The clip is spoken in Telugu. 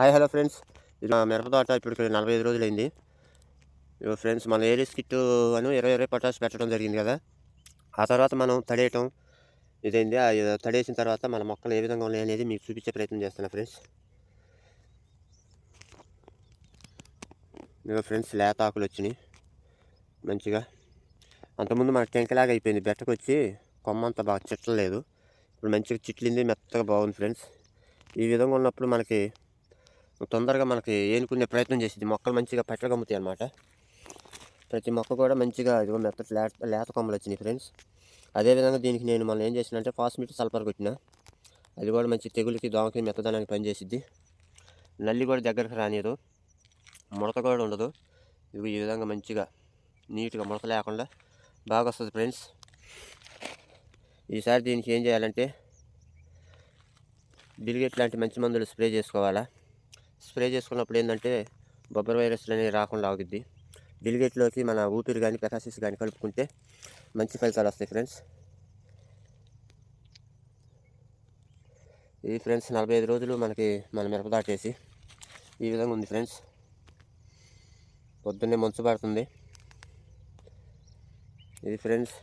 హాయ్ హలో ఫ్రెండ్స్ ఇది మిరప తోట ఇప్పుడు నలభై ఐదు రోజులైంది. ఇగో ఫ్రెండ్స్ మన ఏరియస్ కిట్ అని ఇరవై ఇరవై పటాస్ పెట్టడం జరిగింది కదా. ఆ తర్వాత మనం తడేయటం ఇదైంది. ఆ తడేసిన తర్వాత మన మొక్కలు ఏ విధంగా ఉన్నాయి అనేది మీకు చూపించే ప్రయత్నం చేస్తున్నా ఫ్రెండ్స్ ఇదిగో ఫ్రెండ్స్ లేత ఆకులు వచ్చినాయి. మంచిగా. అంతకుముందు మన టెంకలాగా అయిపోయింది. బెట్టకు వచ్చి కొమ్మ బాగా చిట్టలేదు. ఇప్పుడు మంచిగా చిట్లింది మెత్తగా బాగుంది ఫ్రెండ్స్ ఈ విధంగా ఉన్నప్పుడు మనకి తొందరగా మనకి ఏనుకునే ప్రయత్నం చేసింది. మొక్కలు మంచిగా పెట్టగమ్ముతాయి అనమాట ప్రతి మొక్క కూడా మంచిగా ఇదిగో మెత్త లేత లేత కొమ్మలు వచ్చినాయి ఫ్రెండ్స్. అదేవిధంగా దీనికి నేను మనం ఏం చేసినంటే ఫాస్మిట్ సల్ఫర్ కొట్టిన. అది కూడా మంచి తెగులకి దోమకి మెత్తదనానికి పనిచేసిద్ది. నల్లి కూడా దగ్గరకు రానియదు. ముడత కూడా ఉండదు. ఇది ఈ విధంగా మంచిగా నీట్గా ముడత లేకుండా బాగా వస్తుంది ఫ్రెండ్స్. ఈసారి దీనికి ఏం చేయాలంటే బిల్గెట్ లాంటి మంచి మందులు స్ప్రే చేసుకోవాలా. స్ప్రే చేసుకున్నప్పుడు ఏంటంటే బొబ్బర్ వైరస్లు అనేవి రాకుండా ఆగుద్ది. బిల్గెట్లోకి మన ఊపిరి కానీ పెకాసిస్ కానీ కలుపుకుంటే మంచి ఫలితాలు వస్తాయి ఫ్రెండ్స్. ఇది ఫ్రెండ్స్ నలభై ఐదు రోజులు మనకి మన మిరప దాటేసి ఈ విధంగా ఉంది ఫ్రెండ్స్. పొద్దున్నే మంచు పడుతుంది. ఇది ఫ్రెండ్స్